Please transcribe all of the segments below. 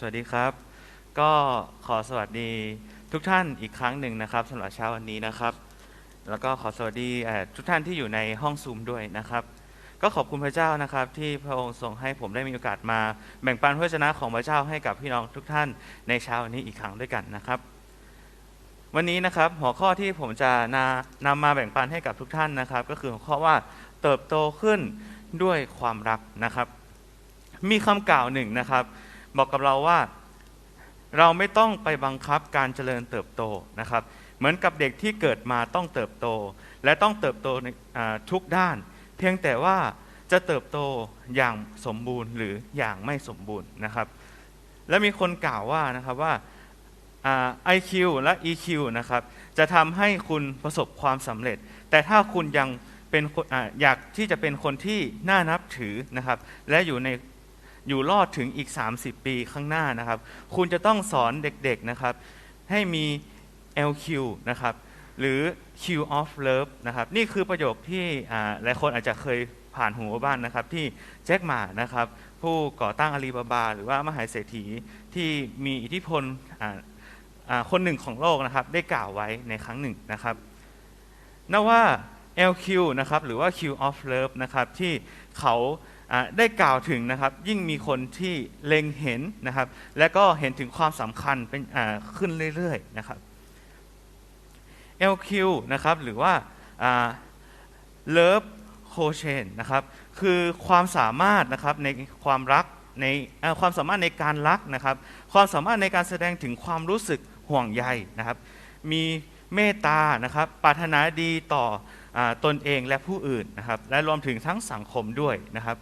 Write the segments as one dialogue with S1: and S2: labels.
S1: สวัสดีครับ ก็ขอสวัสดีทุกท่านอีกครั้งหนึ่งนะครับสำหรับเช้าวันนี้นะครับ แล้วก็ขอสวัสดีทุกท่านที่อยู่ในห้องซูมด้วยนะครับ ก็ขอบคุณพระเจ้านะครับที่พระองค์ทรงให้ผมได้มีโอกาสมา แบ่งปันพระชนะของพระเจ้าให้กับพี่น้องทุกท่านในเช้าวันนี้อีกครั้งด้วยกันนะครับ วันนี้นะครับหัวข้อที่ผมจะนานำมาแบ่งปันให้กับทุกท่านนะครับ ก็คือหัวข้อว่าเติบโตขึ้นด้วยความรักนะครับ มีคำกล่าวหนึ่งนะครับ บอกกับเราว่า เราไม่ต้องไปบังคับการเจริญเติบโตนะครับ เหมือนกับเด็กที่เกิดมาต้องเติบโต และต้องเติบโตในทุกด้าน เพียงแต่ว่าจะเติบโตอย่างสมบูรณ์หรืออย่างไม่สมบูรณ์นะครับ และมีคนกล่าวว่านะครับว่าอ่า IQ และ EQ นะครับจะทำให้คุณประสบความสำเร็จ แต่ถ้าคุณยังเป็นออยากที่จะเป็นคนที่น่านับถือนะครับ และอยู่ใน อยู่รอดถึงอีก 30 ปีข้างหน้านะครับ คุณจะต้องสอนเด็กๆนะครับ ให้มี LQ นะครับ หรือ Q of Love นะครับ นี่คือประโยคที่หลายคนอาจจะเคยผ่านหูบ้างนะครับ ที่แจ็คหมานะครับ ผู้ก่อตั้งอาลีบาบา หรือว่ามหาเศรษฐีที่มีอิทธิพลคนหนึ่งของโลกนะครับ ได้กล่าวไว้ในครั้งหนึ่งนะครับนั่นว่า LQ นะครับ หรือว่า Q of Love นะครับ ที่เขา ได้กล่าวถึงนะครับยิ่งมีคนที่เล็งเห็นนะครับ และก็เห็นถึงความสำคัญเป็นขึ้นเรื่อยๆนะครับ LQ นะครับหรือว่า Love Quotient นะครับคือความสามารถนะครับในความรักในความสามารถในการรักนะครับ ความสามารถในการแสดงถึงความรู้สึกห่วงใยนะครับ มีเมตตานะครับปรารถนาดีต่ออตนเองและผู้อื่นนะครับ และรวมถึงทั้งสังคมด้วยนะครับ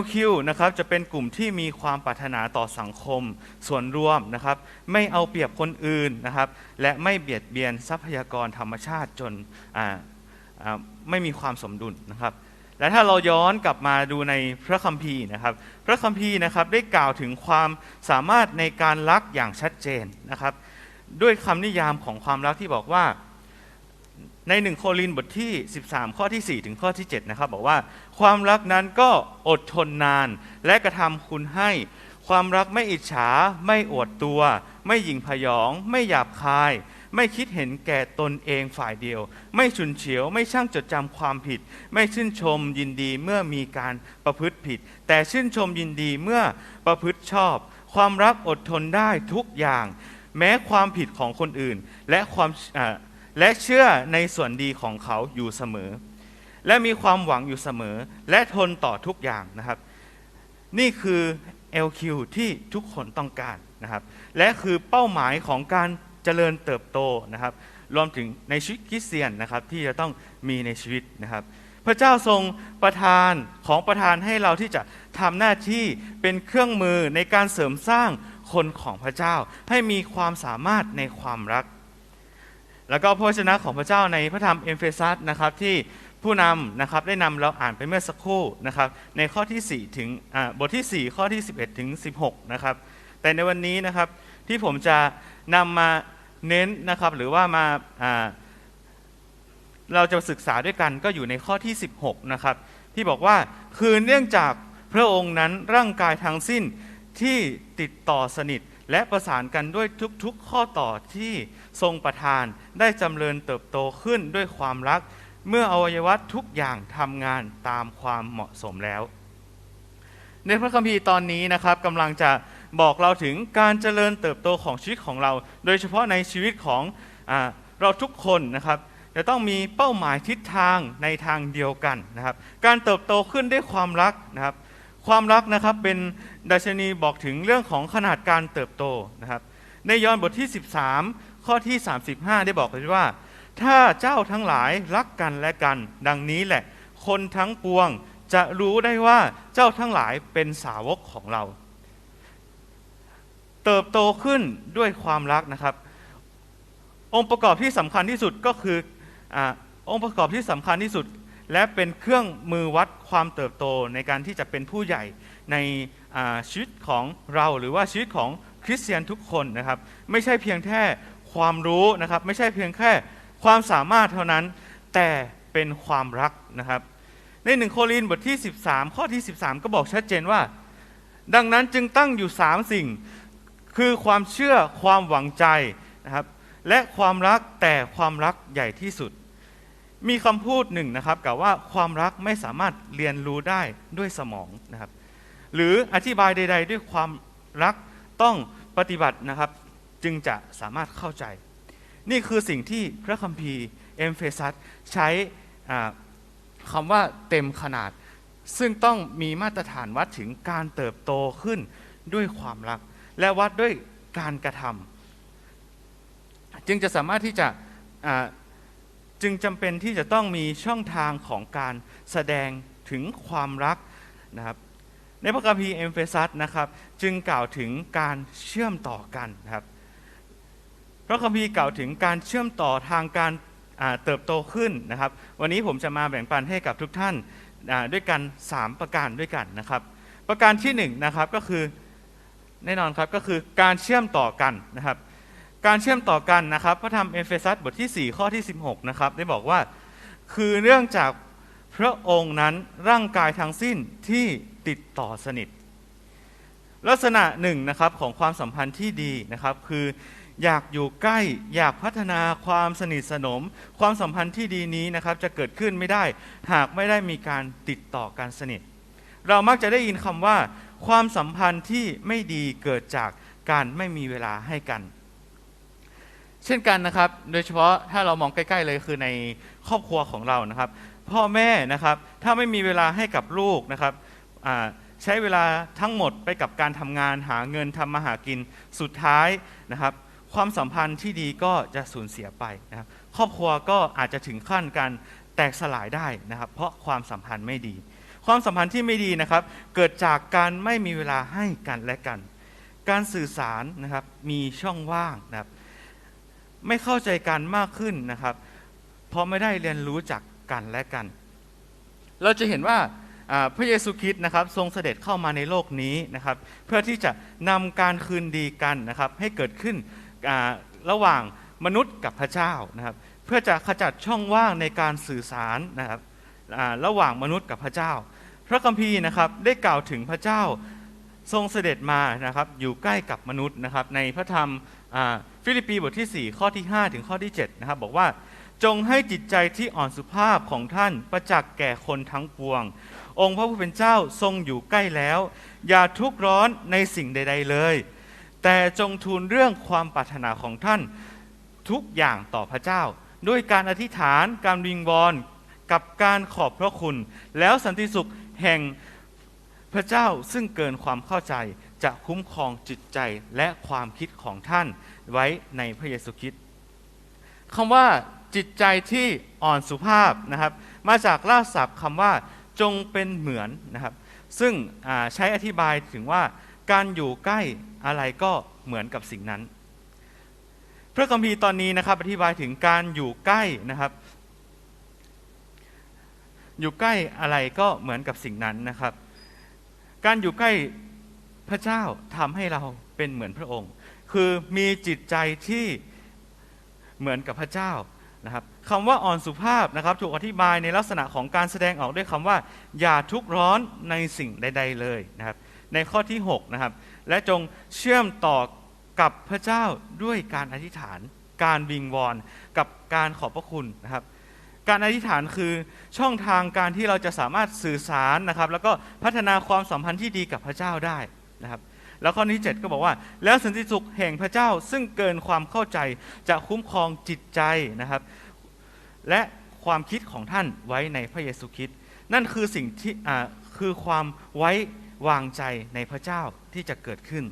S1: LQ นะครับจะเป็นกลุ่มที่มีความปรารถนาต่อสังคมส่วนรวมนะครับ ไม่เอาเปรียบคนอื่นนะครับ และไม่เบียดเบียนทรัพยากรธรรมชาติจนไม่มีความสมดุลนะครับ และถ้าเราย้อนกลับมาดูในพระคัมภีร์นะครับ พระคัมภีร์นะครับได้กล่าวถึงความสามารถในการรักอย่างชัดเจนนะครับ ด้วยคำนิยามของความรักที่บอกว่า ในหนึ่งโครินบทที่ 13 ข้อที่ 4 ถึงข้อที่ 7 นะครับ บอกว่าความรักนั้นก็อดทนนานและกระทำคุณให้ ความรักไม่อิจฉา ไม่อวดตัว ไม่หยิ่งพยอง ไม่หยาบคาย ไม่คิดเห็นแก่ตนเองฝ่ายเดียว ไม่ฉุนเฉียว ไม่ช่างจดจำความผิด ไม่ชื่นชมยินดีเมื่อมีการประพฤติผิด แต่ชื่นชมยินดีเมื่อประพฤติชอบ ความรักอดทนได้ทุกอย่าง แม้ความผิดของคนอื่น และความ และเชื่อในส่วนดีของเขาอยู่เสมอ และมีความหวังอยู่เสมอ และทนต่อทุกอย่างนะครับ นี่คือ LQ ที่ทุกคนต้องการนะครับ และคือเป้าหมายของการเจริญเติบโตนะครับ รวมถึงในชีวิตคริสเตียนนะครับที่จะต้องมีในชีวิตนะครับ พระเจ้าทรงประทานของประทานให้เราที่จะทำหน้าที่เป็นเครื่องมือในการเสริมสร้างคนของพระเจ้าให้มีความสามารถในความรัก แล้วก็พระวจนะของพระเจ้าในพระธรรมเอเฟซัสนะครับที่ผู้นำนะครับได้นำเราอ่านไปเมื่อสักครู่นะครับในข้อที่4ถึงบทที่ 4 ข้อที่ 11ถึง16นะครับแต่ในวันนี้นะครับที่ผมจะนำมาเน้นนะครับหรือว่ามาอ่าเราจะศึกษาด้วยกันก็อยู่ในข้อที่ 16นะครับที่บอกว่าคือเนื่องจากพระองค์นั้นร่างกายทั้งสิ้นที่ติดต่อสนิท และประสานกันด้วยทุกๆข้อต่อที่ทรงประทานได้จำเริญเติบโตขึ้นด้วยความรัก เมื่ออวัยวะทุกอย่างทำงานตามความเหมาะสมแล้ว ในพระคัมภีร์ตอนนี้นะครับกำลังจะบอกเราถึงการเจริญเติบโตของชีวิตของเรา โดยเฉพาะในชีวิตของอเราทุกคนนะครับจะต้องมีเป้าหมายทิศทางในทางเดียวกันนะครับ การเติบโตขึ้นด้วยความรักนะครับ ความรักนะครับเป็นดัชนีบอกถึงเรื่องของขนาดการเติบโตนะครับในยอห์นบทที่ 13 ข้อที่ 35 ได้บอกไว้ว่า ถ้าเจ้าทั้งหลายรักกันและกัน ดังนี้แหละ คนทั้งปวงจะรู้ได้ว่าเจ้าทั้งหลายเป็นสาวกของเรา เติบโตขึ้นด้วยความรักนะครับ องค์ประกอบที่สำคัญที่สุดก็คืออองค์ประกอบที่สำคัญที่สุด และเป็นเครื่องมือวัดความเติบโตในการที่จะเป็นผู้ใหญ่ในชีวิตของเราหรือว่าชีวิตของคริสเตียนทุกคนนะครับ ไม่ใช่เพียงแค่ความรู้นะครับ ไม่ใช่เพียงแค่ความสามารถเท่านั้น แต่เป็นความรักนะครับ ในหนึ่งโครินบทที่ 13 ข้อที่ 13 ก็บอกชัดเจนว่า ดังนั้นจึงตั้งอยู่สามสิ่ง คือความเชื่อความหวังใจนะครับและความรักแต่ความรักใหญ่ที่สุด มีคำพูดหนึ่งนะครับกล่าวว่าความรักไม่สามารถเรียนรู้ได้ด้วยสมองนะครับ หรืออธิบายใด ๆ ด้วยความรักต้องปฏิบัตินะครับ จึงจะสามารถเข้าใจ นี่คือสิ่งที่พระคัมภีร์เอมเฟซัสใช้คำว่าเต็มขนาด ซึ่งต้องมีมาตรฐานวัดถึงการเติบโตขึ้นด้วยความรัก และวัดด้วยการกระทำจึงจะสามารถที่จะ จึงจำเป็นที่จะต้องมีช่องทางของการแสดงถึงความรักนะครับในพระคัมภีร์เอมเฟซัสนะครับจึงกล่าวถึงการเชื่อมต่อกันนะครับพระคัมภีร์กล่าวถึงการเชื่อมต่อทางการเติบโตขึ้นนะครับ วันนี้ผมจะมาแบ่งปันให้กับทุกท่านด้วยกัน 3 ประการด้วยกันนะครับ ประการที่1นงนะครับก็คือแน่นอนครับก็คือการเชื่อมต่อกันนะครับ การเชื่อมต่อกันนะครับพระธรรมเอเฟซัสบทที่ 4 ข้อที่ 16 นะครับ ได้บอกว่าคือเรื่องจากพระองค์นั้นร่างกายทั้งสิ้นที่ติดต่อสนิท ลักษณะหนึ่งนะครับของความสัมพันธ์ที่ดีนะครับ คืออยากอยู่ใกล้อยากพัฒนาความสนิทสนม ความสัมพันธ์ที่ดีนี้นะครับ จะเกิดขึ้นไม่ได้ หากไม่ได้มีการติดต่อการสนิท เรามักจะได้ยินคำว่า ความสัมพันธ์ที่ไม่ดีเกิดจากการไม่มีเวลาให้กัน เช่นกันนะครับ โดยเฉพาะถ้าเรามองใกล้ๆเลยคือในครอบครัวของเรานะครับ พ่อแม่นะครับถ้าไม่มีเวลาให้กับลูกนะครับใช้เวลาทั้งหมดไปกับการทำงานหาเงินทำมาหากินสุดท้ายนะครับ ความสัมพันธ์ที่ดีก็จะสูญเสียไปนะครับ ครอบครัวก็อาจจะถึงขั้นการแตกสลายได้นะครับ เพราะความสัมพันธ์ไม่ดี ความสัมพันธ์ที่ไม่ดีนะครับ เกิดจากการไม่มีเวลาให้กันและกัน การสื่อสารนะครับมีช่องว่างนะครับ ไม่เข้าใจกันมากขึ้นนะครับ เพราะไม่ได้เรียนรู้จากกันและกัน เราจะเห็นว่าพระเยซูคริสต์นะครับทรงเสด็จเข้ามาในโลกนี้นะครับ เพื่อที่จะนำการคืนดีกันนะครับ ให้เกิดขึ้นระหว่างมนุษย์กับพระเจ้านะครับ เพื่อจะขจัดช่องว่างในการสื่อสารนะครับระหว่างมนุษย์กับพระเจ้า พระคัมภีร์นะครับได้กล่าวถึงพระเจ้าทรงเสด็จมานะครับ อยู่ใกล้กับมนุษย์นะครับ ในพระธรรมอ ฟิลิปปีบทที่ 4 ข้อที่ 5 ถึงข้อที่ 7 นะครับ บอกว่าจงให้จิตใจที่อ่อนสุภาพของท่านประจักษ์แก่คนทั้งปวง องค์พระผู้เป็นเจ้าทรงอยู่ใกล้แล้ว อย่าทุกข์ร้อนในสิ่งใด ๆเลย แต่จงทูลเรื่องความปรารถนาของท่านทุกอย่างต่อพระเจ้า ด้วยการอธิษฐานการวิงวอนกับการขอบพระคุณ แล้วสันติสุขแห่งพระเจ้าซึ่งเกินความเข้าใจ จะคุ้มครองจิตใจและความคิดของท่านไว้ในพระเยซูคริสต์คำว่าจิตใจที่อ่อนสุภาพนะครับ มาจากราศัพท์คำว่าจงเป็นเหมือนนะครับ ซึ่งใช้อธิบายถึงว่าการอยู่ใกล้อะไรก็เหมือนกับสิ่งนั้น พระคัมภีร์ตอนนี้นะครับ อธิบายถึงการอยู่ใกล้นะครับ อยู่ใกล้อะไรก็เหมือนกับสิ่งนั้นนะครับ การอยู่ใกล้ พระเจ้าทำให้เราเป็นเหมือนพระองค์ คือมีจิตใจที่เหมือนกับพระเจ้านะครับคำว่าอ่อนสุภาพนะครับ ถูกอธิบายในลักษณะของการแสดงออกด้วยคำว่า อย่าทุกข์ร้อนในสิ่งใด ๆ เลยนะครับ ในข้อที่ 6 นะครับ และจงเชื่อมต่อกับพระเจ้าด้วยการอธิษฐาน การวิงวอนกับการขอบพระคุณนะครับ การอธิษฐานคือช่องทางการที่เราจะสามารถสื่อสารนะครับ แล้วก็พัฒนาความสัมพันธ์ที่ดีกับพระเจ้าได้ นะครับแล้วข้อที่7ก็บอกว่า แล้วสันติสุขแห่งพระเจ้าซึ่งเกินความเข้าใจจะคุ้มครองจิตใจนะครับ และความคิดของท่านไว้ในพระเยซูคริสต์นั่นคือสิ่งที่คือความไว้วางใจในพระเจ้าที่จะเกิดขึ้น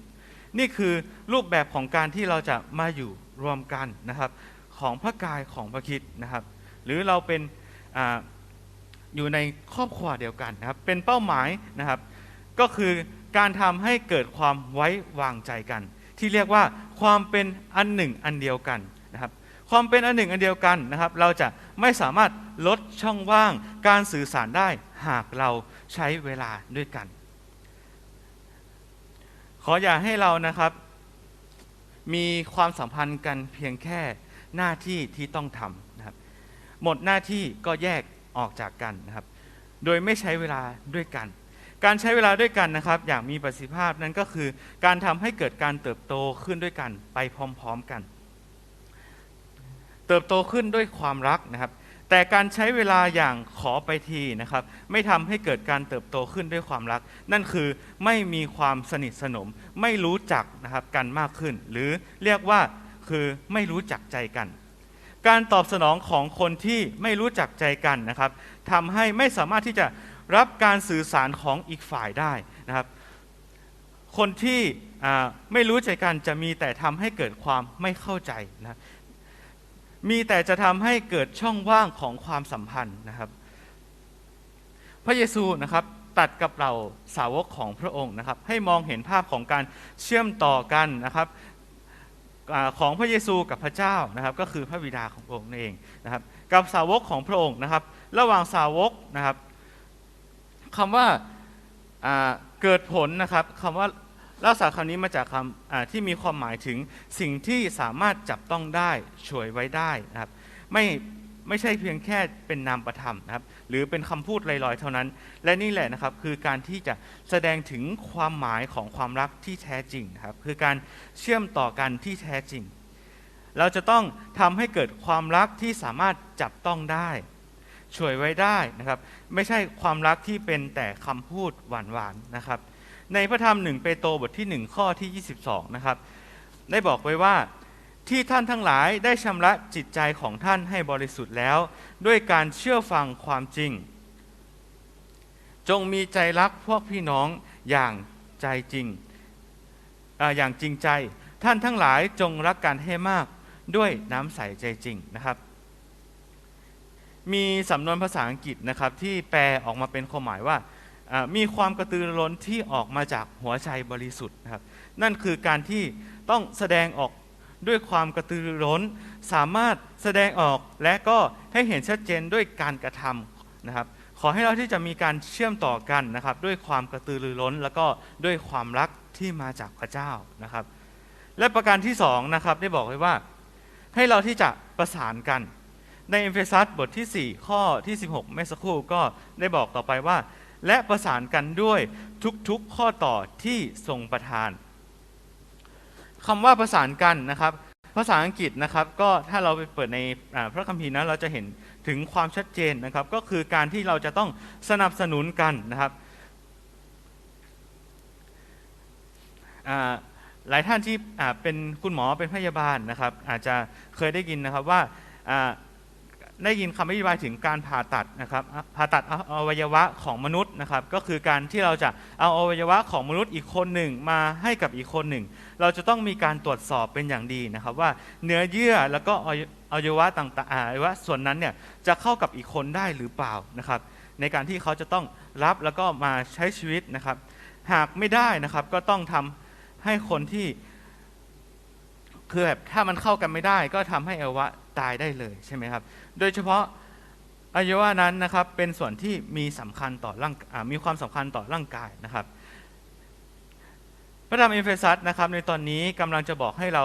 S1: นี่คือรูปแบบของการที่เราจะมาอยู่รวมกันนะครับ ของพระกายของพระคิดนะครับ หรือเราเป็นออยู่ในครอบครัวเดียวกันนะครับ เป็นเป้าหมายนะครับ ก็คือ การทำให้เกิดความไว้วางใจกัน ที่เรียกว่าความเป็นอันหนึ่งอันเดียวกันนะครับความเป็นอันหนึ่งอันเดียวกันนะครับ เราจะไม่สามารถลดช่องว่างการสื่อสารได้หากเราใช้เวลาด้วยกัน ขออย่าให้เรานะครับ มีความสัมพันธ์กันเพียงแค่หน้าที่ที่ต้องทำนะครับ หมดหน้าที่ก็แยกออกจากกันนะครับ โดยไม่ใช้เวลาด้วยกัน การใช้เวลาด้วยกันนะครับ อย่างมีประสิทธิภาพนั้นก็คือ การทำให้เกิดการเติบโตขึ้นด้วยกันไปพร้อมๆกัน เติบโตขึ้นด้วยความรักนะครับ แต่การใช้เวลาอย่างขอไปทีนะครับ ไม่ทำให้เกิดการเติบโตขึ้นด้วยความรัก นั่นคือไม่มีความสนิทสนม ไม่รู้จักนะครับกันมากขึ้น หรือเรียกว่าคือไม่รู้จักใจกัน การตอบสนองของคนที่ไม่รู้จักใจกันนะครับ ทำให้ไม่สามารถที่จะรับการสื่อสารของอีกฝ่ายได้นะครับ คนที่ไม่รู้ใจกันจะมีแต่ทำให้เกิดความไม่เข้าใจนะมีแต่จะทำให้เกิดช่องว่างของความสัมพันธ์นะครับ พระเยซูนะครับตัดกับเราสาวกของพระองค์นะครับ ให้มองเห็นภาพของการเชื่อมต่อกันนะครับของพระเยซูกับพระเจ้านะครับ ก็คือพระบิดาของพระองค์นั่นเองนะครับ กับสาวกของพระองค์นะครับ ระหว่างสาวกนะครับคำว่าเกิดผลนะครับคำว่าลักษณะคำนี้มาจากคำที่มีความหมายถึงสิ่งที่สามารถจับต้องได้ช่วยไว้ได้นะครับไม่ไม่ใช่เพียงแค่เป็นนามประธรรมนะครับ หรือเป็นคำพูดลอยๆ เท่านั้น และนี่แหละนะครับคือการที่จะแสดงถึงความหมายของความรักที่แท้จริงครับ คือการเชื่อมต่อกันที่แท้จริง เราจะต้องทำให้เกิดความรักที่สามารถจับต้องได้ ช่วยไว้ได้นะครับ ไม่ใช่ความรักที่เป็นแต่คำพูดหวานๆนะครับ ในพระธรรมหนึ่งเปโตรบทที่ 1 ข้อที่ 22 นะครับ ได้บอกไว้ว่าที่ท่านทั้งหลายได้ชำระจิตใจของท่านให้บริสุทธิ์แล้ว ด้วยการเชื่อฟังความจริง จงมีใจรักพวกพี่น้องอย่างใจจริงออย่างจริงใจ ท่านทั้งหลายจงรักกันให้มากด้วยน้ำใสใจจริงนะครับ มีสำนวนภาษาอังกฤษนะครับที่แปลออกมาเป็นความหมายว่ามีความกระตือรือร้นที่ออกมาจากหัวใจบริสุทธิ์นะครับนั่นคือการที่ต้องแสดงออกด้วยความกระตือรือร้น สามารถแสดงออกและก็ให้เห็นชัดเจนด้วยการกระทำนะครับ ขอให้เราที่จะมีการเชื่อมต่อกันนะครับ ด้วยความกระตือรือร้น แล้วก็ด้วยความรักที่มาจากพระเจ้านะครับ และประการที่สองนะครับได้บอกไว้ว่า ให้เราที่จะประสานกัน ในเอเฟซัสบทที่ 4 ข้อที่ 16 เมื่อสักครู่ก็ได้บอกต่อไปว่า และประสานกันด้วยทุกๆข้อต่อที่ทรงประทานคำว่าประสานกันนะครับ ภาษาอังกฤษนะครับ ก็ถ้าเราไปเปิดในพระคัมภีร์นะเราจะเห็นถึงความชัดเจนนะครับ ก็คือการที่เราจะต้องสนับสนุนกันนะครับหลายท่านที่เป็นคุณหมอเป็นพยาบาลนะครับ อาจจะเคยได้ยินนะครับว่า ได้ยินคำอธิบายถึงการผ่าตัดนะครับผ่าตัดอวัยวะของมนุษย์นะครับ ก็คือการที่เราจะเอาอวัยวะของมนุษย์อีกคนหนึ่งมาให้กับอีกคนหนึ่ง เราจะต้องมีการตรวจสอบเป็นอย่างดีนะครับ ว่าเนื้อเยื่อแล้วก็อวัยวะต่างๆอวัยวะส่วนนั้นเนี่ยจะเข้ากับอีกคนได้หรือเปล่านะครับ ในการที่เขาจะต้องรับแล้วก็มาใช้ชีวิตนะครับ หากไม่ได้นะครับก็ต้องทำให้คนที่คือแบบถ้ามันเข้ากันไม่ได้ ก็ทำให้อวัยวะตายได้เลยใช่ไหมครับ โดยเฉพาะอวัยวะนั้นนะครับเป็นส่วนที่มีสำคัญต่อร่างมีความสำคัญต่อร่างกายนะครับ พระธรรมเอเฟซัสนะครับในตอนนี้กำลังจะบอกให้เรา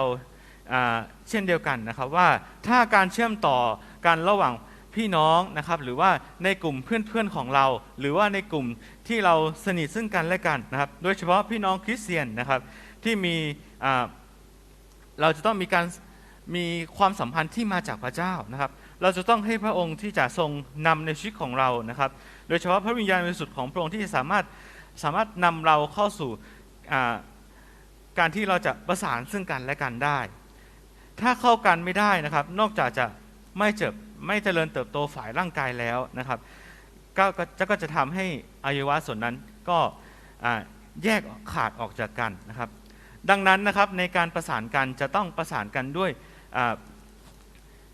S1: เช่นเดียวกันนะครับว่าถ้าการเชื่อมต่อกันระหว่างพี่น้องนะครับหรือว่าในกลุ่มเพื่อนๆของเรา หรือว่าในกลุ่มที่เราสนิทซึ่งกันและกันนะครับ โดยเฉพาะพี่น้องคริสเตียนนะครับที่มีเราจะต้องมีการมีความสัมพันธ์ที่มาจากพระเจ้านะครับ เราจะต้องให้พระองค์ที่จะทรงนำในชีวิตของเรานะครับ โดยเฉพาะพระวิญญาณบริสุทธิ์ของพระองค์ที่จะสามารถสามารถนำเราเข้าสู่การที่เราจะประสานซึ่งกันและกันได้ ถ้าเข้ากันไม่ได้นะครับ นอกจากจะไม่เจ็บไม่เจริญเติบโตฝ่ายร่างกายแล้วนะครับ ก็จะก็จะทำให้อายวะส่วนนั้นก็แยกขาดออกจากกันนะครับ ดังนั้นนะครับในการประสานกันจะต้องประสานกันด้วย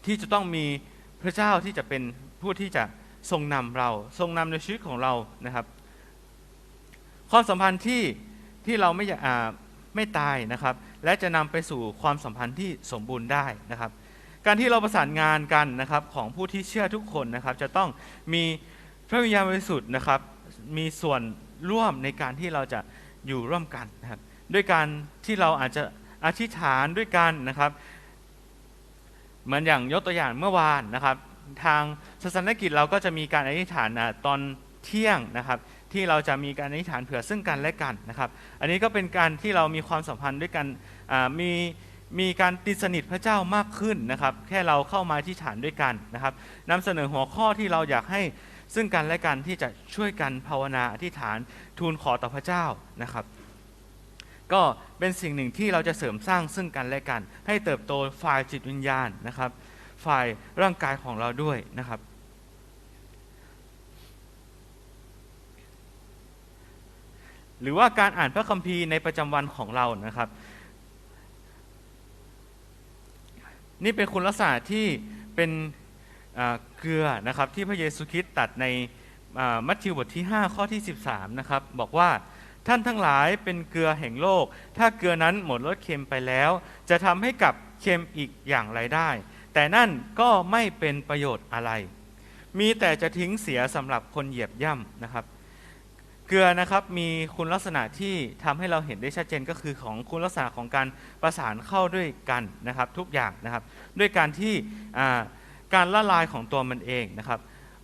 S1: ที่จะต้องมี พระเจ้าที่จะเป็นผู้ที่จะทรงนำเรา ทรงนำในชีวิตของเรานะครับ ความสัมพันธ์ที่ที่เราไม่ไม่ตายนะครับ และจะนำไปสู่ความสัมพันธ์ที่สมบูรณ์ได้นะครับ การที่เราประสานงานกันนะครับของผู้ที่เชื่อทุกคนนะครับ จะต้องมีพระวิญญาณบริสุทธิ์นะครับ มีส่วนร่วมในการที่เราจะอยู่ร่วมกันนะครับ ด้วยการที่เราอาจจะอธิษฐานด้วยกันนะครับ เหมือนอย่างยกตัวอย่างเมื่อวานนะครับ ทางศาสนกิจเราก็จะมีการอธิษฐานตอนเที่ยงนะครับ ที่เราจะมีการอธิษฐานเผื่อซึ่งกันและกันนะครับ อันนี้ก็เป็นการที่เรามีความสัมพันธ์ด้วยกันมีมีการติดสนิทพระเจ้ามากขึ้นนะครับ แค่เราเข้ามาที่ฐานด้วยกันนะครับนำเสนอหัวข้อที่เราอยากให้ซึ่งกันและกันที่จะช่วยกันภาวนาอธิษฐานทูลขอต่อพระเจ้านะครับ ก็เป็นสิ่งหนึ่งที่เราจะเสริมสร้างซึ่งกันและกัน ให้เติบโตฝ่ายจิตวิญญาณนะครับ ฝ่ายร่างกายของเราด้วยนะครับ หรือว่าการอ่านพระคัมภีร์ในประจำวันของเรานะครับ นี่เป็นคุณลักษณะที่เป็นเกลือนะครับที่พระเยซูคริสต์ตัดในมัทธิวบทที่ 5 ข้อที่ 13 นะครับ บอกว่า ท่านทั้งหลายเป็นเกลือแห่งโลก ถ้าเกลือนั้นหมดรสเค็มไปแล้ว จะทำให้กับเค็มอีกอย่างไรได้ แต่นั่นก็ไม่เป็นประโยชน์อะไร มีแต่จะทิ้งเสียสำหรับคนเหยียบย่ำนะครับ เกลือนะครับมีคุณลักษณะที่ทำให้เราเห็นได้ชัดเจนก็คือของคุณลักษณะของการประสานเข้าด้วยกันนะครับทุกอย่างนะครับ ด้วยการที่การละลายของตัวมันเองนะครับ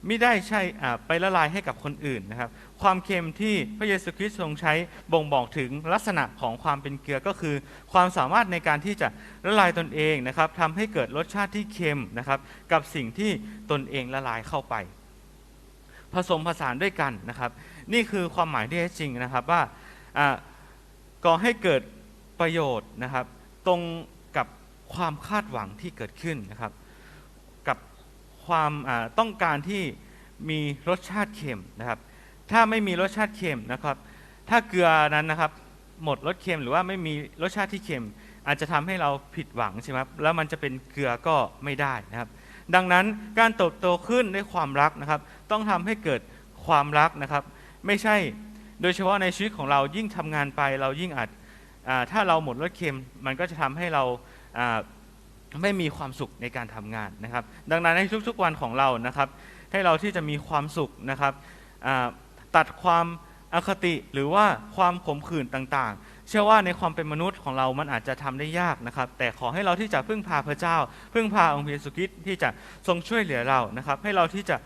S1: ไม่ได้ใช่ไปละลายให้กับคนอื่นนะครับ ความเค็มที่พระเยซูคริสต์ทรงใช้บ่งบอกถึงลักษณะของความเป็นเกลือก็คือ ความสามารถในการที่จะละลายตนเองนะครับทำให้เกิดรสชาติที่เค็มนะครับ กับสิ่งที่ตนเองละลายเข้าไป ผสมผสานด้วยกันนะครับ นี่คือความหมายที่แท้จริงนะครับว่าก่อให้เกิดประโยชน์นะครับ ตรงกับความคาดหวังที่เกิดขึ้นนะครับ ความต้องการที่มีรสชาติเค็มนะครับ ถ้าไม่มีรสชาติเค็มนะครับ ถ้าเกลือนั้นนะครับ หมดรสเค็มหรือว่าไม่มีรสชาติที่เค็ม อาจจะทำให้เราผิดหวังใช่ไหมครับแล้วมันจะเป็นเกลือก็ไม่ได้นะครับ ดังนั้นการเติบโตขึ้นด้วยความรักนะครับ ต้องทำให้เกิดความรักนะครับ ไม่ใช่โดยเฉพาะในชีวิตของเรายิ่งทำงานไป เรายิ่งอาจถ้าเราหมดรสเค็มมันก็จะทำให้เรา ไม่มีความสุขในการทำงานนะครับ ดังนั้นในทุกๆวันของเรานะครับ ให้เราที่จะมีความสุขนะครับตัดความอคติหรือว่าความขมขื่นต่างๆ เชื่อว่าในความเป็นมนุษย์ของเรามันอาจจะทำได้ยากนะครับ แต่ขอให้เราที่จะพึ่งพาพระเจ้า พึ่งพาองค์พระเยซูคริสต์ที่จะทรงช่วยเหลือเรานะครับ ให้เราที่จะ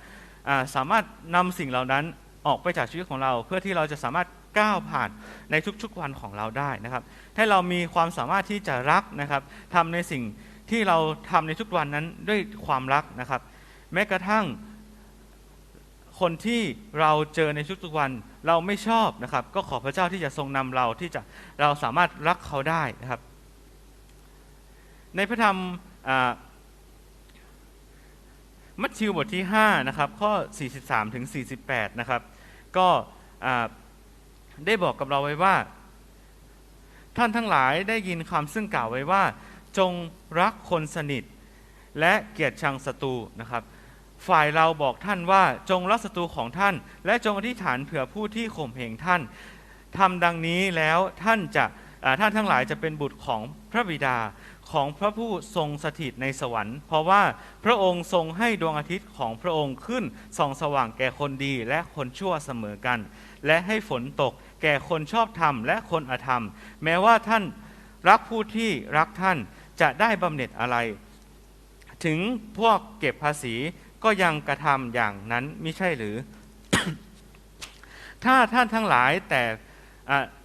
S1: สามารถนำสิ่งเหล่านั้นออกไปจากชีวิตของเรา เพื่อที่เราจะสามารถก้าวผ่านในทุกๆวันของเราได้นะครับ ให้เรามีความสามารถที่จะรักนะครับทำในสิ่ง ที่เราทำในทุกวันนั้นด้วยความรักนะครับ แม้กระทั่งคนที่เราเจอในทุกๆวันเราไม่ชอบนะครับ ก็ขอพระเจ้าที่จะทรงนำเราที่จะเราสามารถรักเขาได้นะครับ ในพระธรรมมัทธิวบทที่5นะครับข้อ 43ถึง48 นะครับ ก็ได้บอกกับเราไว้ว่า ท่านทั้งหลายได้ยินคำซึ่งกล่าวไว้ว่า จงรักคนสนิท และเกลียดชังศัตรูนะครับ ฝ่ายเราบอกท่านว่าจงรักศัตรูของท่าน และจงอธิษฐานเผื่อผู้ที่ข่มเหงท่านทำดังนี้แล้วท่านจะท่านทั้งหลายจะเป็นบุตรของพระบิดาของพระผู้ทรงสถิตในสวรรค์ เพราะว่าพระองค์ทรงให้ดวงอาทิตย์ของพระองค์ขึ้นส่องสว่างแก่คนดีและคนชั่วเสมอกัน และให้ฝนตกแก่คนชอบธรรมและคนอธรรม แม้ว่าท่านรักผู้ที่รักท่าน จะได้บำเหน็จอะไร ถึงพวกเก็บภาษีก็ยังกระทำอย่างนั้นไม่ใช่หรือ ถ้าท่านทั้งหลายแต่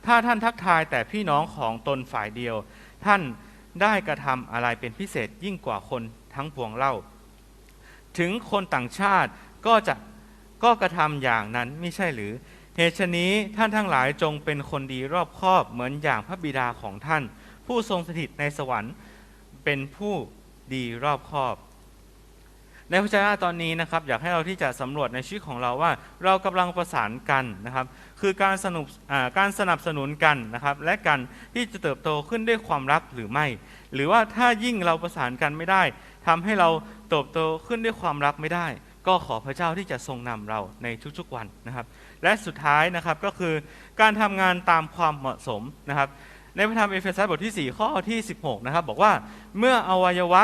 S1: ถ้าท่านทักทายแต่พี่น้องของตนฝ่ายเดียว ท่านได้กระทำอะไรเป็นพิเศษยิ่งกว่าคนทั้งปวงเล่า ถึงคนต่างชาติก็จะก็กระทำอย่างนั้นไม่ใช่หรือ เหตุฉะนี้ท่านทั้งหลายจงเป็นคนดีรอบคอบเหมือนอย่างพระบิดาของท่าน ผู้ทรงสถิตในสวรรค์ เป็นผู้ดีรอบคอบในพระเจ้าตอนนี้นะครับอยากให้เราที่จะสำรวจในชีวิตของเราว่า เรากำลังประสานกันนะครับ คือการสนุบการสนับสนุนกันนะครับ และกันที่จะเติบโตขึ้นด้วยความรักหรือไม่ หรือว่าถ้ายิ่งเราประสานกันไม่ได้ทำให้เราเติบโตขึ้นด้วยความรักไม่ได้ ก็ขอพระเจ้าที่จะทรงนำเราในทุกๆวันนะครับ และสุดท้ายนะครับก็คือการทำงานตามความเหมาะสมนะครับ ในพระธรรมเอเฟซัสบทที่ 4 ข้อที่ 16 นะครับ บอกว่าเมื่ออวัยวะ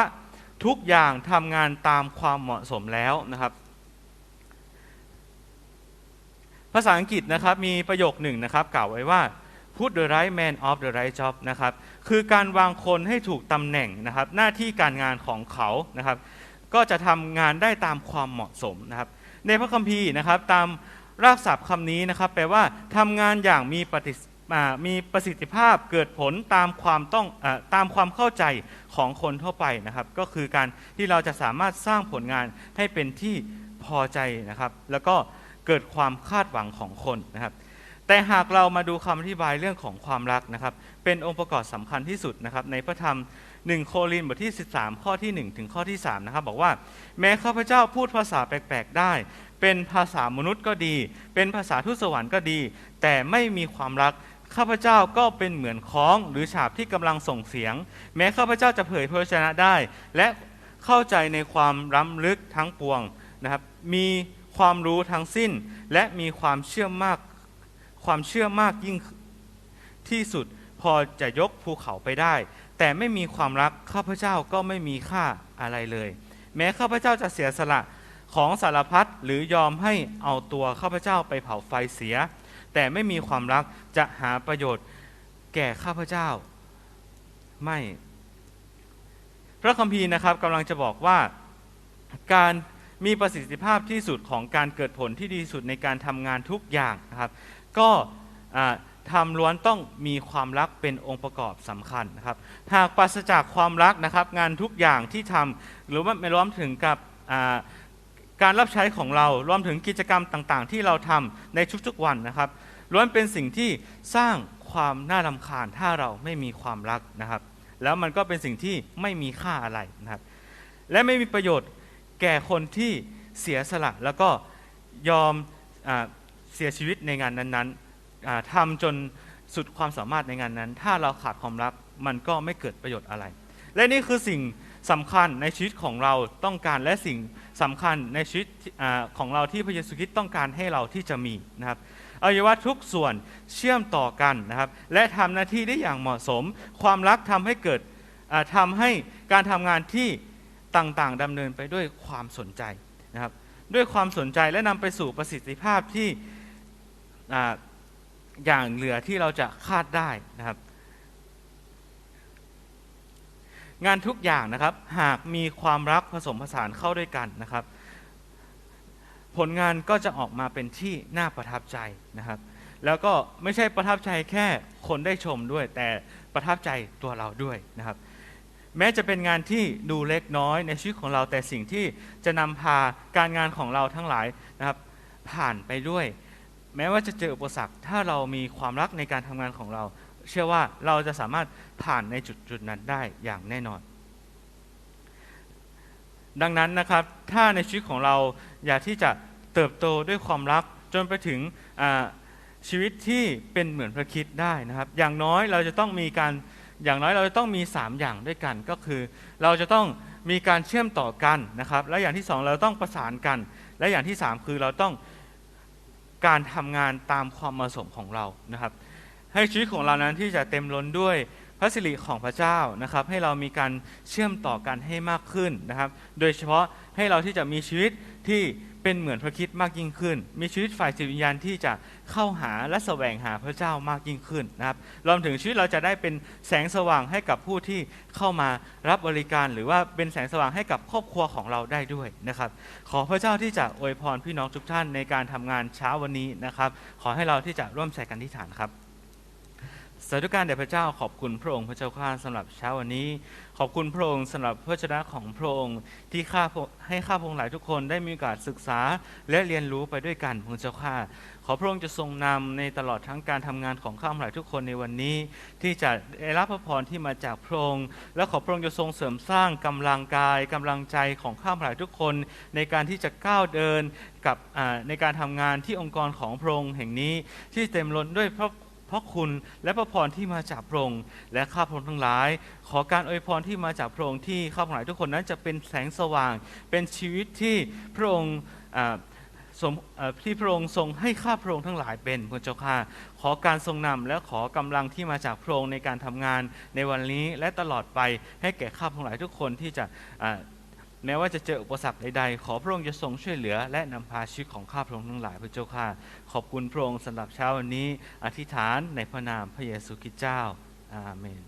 S1: ทุกอย่างทำงานตามความเหมาะสมแล้วนะครับ ภาษาอังกฤษนะครับมีประโยคหนึ่งนะครับ กล่าวไว้ว่า put the right man of the right job นะครับคือการวางคนให้ถูกตำแหน่งนะครับ หน้าที่การงานของเขานะครับ ก็จะทำงานได้ตามความเหมาะสมนะครับ ในพระคัมภีร์นะครับตามรากศัพท์คำนี้นะครับ แปลว่าทำงานอย่างมีปฏิ มีประสิทธิภาพเกิดผลตามความต้องอตามความเข้าใจของคนทั่วไปนะครับ ก็คือการที่เราจะสามารถสร้างผลงานให้เป็นที่พอใจนะครับ แล้วก็เกิดความคาดหวังของคนนะครับ แต่หากเรามาดูคำอธิบายเรื่องของความรักนะครับ เป็นองค์ประกอบสำคัญที่สุดนะครับ ในพระธรรม1โครินธ์บทที่ 13 ข้อที่ 1 ถึงข้อที่3นะครับบอกว่าแม้ข้าพเจ้าพูดภาษาแปลกๆได้ เป็นภาษามนุษย์ก็ดี เป็นภาษาทูตสวรรค์ก็ดี แต่ไม่มีความรัก ข้าพเจ้าก็เป็นเหมือนค้องหรือฉาบที่กำลังส่งเสียง แม้ข้าพเจ้าจะเผยพระวจนะได้ และเข้าใจในความล้ำลึกทั้งปวงนะครับมีความรู้ทั้งสิ้น และมีความเชื่อมากความเชื่อมากยิ่งที่สุดพอจะยกภูเขาไปได้ แต่ไม่มีความรักข้าพเจ้าก็ไม่มีค่าอะไรเลย แม้ข้าพเจ้าจะเสียสละของสารพัดหรือยอมให้เอาตัวข้าพเจ้าไปเผาไฟเสีย แต่ไม่มีความรักจะหาประโยชน์แก่ข้าพเจ้า ไม่ พระคัมภีร์นะครับกำลังจะบอกว่าการมีประสิทธิภาพที่สุดของการเกิดผลที่ดีสุดในการทำงานทุกอย่างนะครับ ก็ทำล้วนต้องมีความรักเป็นองค์ประกอบสำคัญนะครับ หากปราศจากความรักนะครับ งานทุกอย่างที่ทำหรือว่าไม่รวมถึงกับ การรับใช้ของเรารวมถึงกิจกรรมต่างๆ ที่เราทำในทุกๆวันนะครับล้วนเป็นสิ่งที่สร้างความน่ารำคาญถ้าเราไม่มีความรักนะครับ แล้วมันก็เป็นสิ่งที่ไม่มีค่าอะไรนะครับ และไม่มีประโยชน์แก่คนที่เสียสละแล้วก็ยอมอเสียชีวิตในงานนั้นๆอ่าทำจนสุดความสามารถในงานนั้น ถ้าเราขาดความรักมันก็ไม่เกิดประโยชน์อะไร และนี่คือสิ่ง สำคัญในชีวิตของเราต้องการและสิ่งสำคัญในชีวิตอของเราที่พระเยซูคริสต์ต้องการให้เราที่จะมีนะครับอวัยวะทุกส่วนเชื่อมต่อกันนะครับ และทำหน้าที่ได้อย่างเหมาะสม ความรักทำให้เกิดอ่าทำให้การทำงานที่ต่างๆดำเนินไปด้วยความสนใจนะครับ ด้วยความสนใจและนำไปสู่ประสิทธิภาพที่อย่างเหลือที่เราจะคาดได้นะครับ งานทุกอย่างนะครับ หากมีความรักผสมผสานเข้าด้วยกันนะครับ ผลงานก็จะออกมาเป็นที่น่าประทับใจนะครับ แล้วก็ไม่ใช่ประทับใจแค่คนได้ชมด้วย แต่ประทับใจตัวเราด้วยนะครับ แม้จะเป็นงานที่ดูเล็กน้อยในชีวิตของเราแต่สิ่งที่จะนำพาการงานของเราทั้งหลายนะครับ ผ่านไปด้วย แม้ว่าจะเจออุปสรรคถ้าเรามีความรักในการทำงานของเรา เชื่อว่าเราจะสามารถผ่านในจุดจุดๆนั้นได้อย่างแน่นอน ดังนั้นนะครับ ถ้าในชีวิตของเราอยากที่จะเติบโตด้วยความรักจนไปถึงชีวิตที่เป็นเหมือนพระคิดได้นะครับ อย่างน้อยเราจะต้องมีการอย่างน้อยเราจะต้องมี 3 อย่างด้วยกันก็คือ เราจะต้องมีการเชื่อมต่อกันนะครับ และอย่างที่สองเราต้องประสานกัน และอย่างที่สามคือเราต้องการทำงานตามความเหมาะสมของเรานะครับ ให้ชีวิตของเรานั้นที่จะเต็มล้นด้วยพระสิริของพระเจ้านะครับ ให้เรามีการเชื่อมต่อกันให้มากขึ้นนะครับ โดยเฉพาะให้เราที่จะมีชีวิตที่เป็นเหมือนพระคิดมากยิ่งขึ้น มีชีวิตฝ่ายจิตวิญญาณที่จะเข้าหาและแสวงหาพระเจ้ามากยิ่งขึ้นนะครับรวมถึงชีวิตเราจะได้เป็นแสงสว่างให้กับผู้ที่เข้ามารับบริการ หรือว่าเป็นแสงสว่างให้กับครอบครัวของเราได้ด้วยนะครับ ขอพระเจ้าที่จะอวยพรพี่น้องทุกท่านในการทำงานเช้าวันนี้นะครับ ขอให้เราที่จะร่วมใจกันที่ฐานครับ สาธุการแด่พระเจ้าขอบคุณพระองค์พระเจ้าข้าสำหรับเช้าวันนี้ ขอบคุณพระองค์สำหรับพระชนะของพระองค์ที่ข้าให้ข้าพงค์หลายทุกคนได้มีโอกาสศึกษาและเรียนรู้ไปด้วยกันพระเจ้าข้าขอพระองค์จะทรงนำในตลอดทั้งการทำงานของข้าพระหลายทุกคนในวันนี้ ที่จะได้รับพระพรที่มาจากพระองค์และขอพระองค์จะทรงเสริมสร้างกำลังกายกำลังใจของข้าพระหลายทุกคน ในการที่จะก้าวเดินกับในการทำงานที่องค์กรของพระองค์แห่งนี้ที่เต็มล้นด้วยพระ พระคุณและพระพรที่มาจากพระองค์และข้าพระองค์ทั้งหลาย ขอการอวยพรที่มาจากพระองค์ที่ข้าพระองค์ทุกคนนั้นจะเป็นแสงสว่าง เป็นชีวิตที่พระองค์สมเอ่อที่พระองค์ทรงให้ข้าพระองค์ทั้งหลายเป็นพระเจ้าข้าขอการทรงนำและขอกำลังที่มาจากพระองค์ในการทำงานในวันนี้และตลอดไปให้แก่ข้าพระองค์หลายทุกคนที่จะ แม้ว่าจะเจออุปสรรคใดๆ ขอพระองค์จะทรงช่วยเหลือ และนำพาชีวิตของข้าพระองค์ทั้งหลายพระเจ้าค่ะ ขอบคุณพระองค์สำหรับเช้าวันนี้ อธิษฐานในพระนามพระเยซูคริสต์เจ้า อาเมน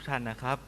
S1: ทุกท่านนะครับ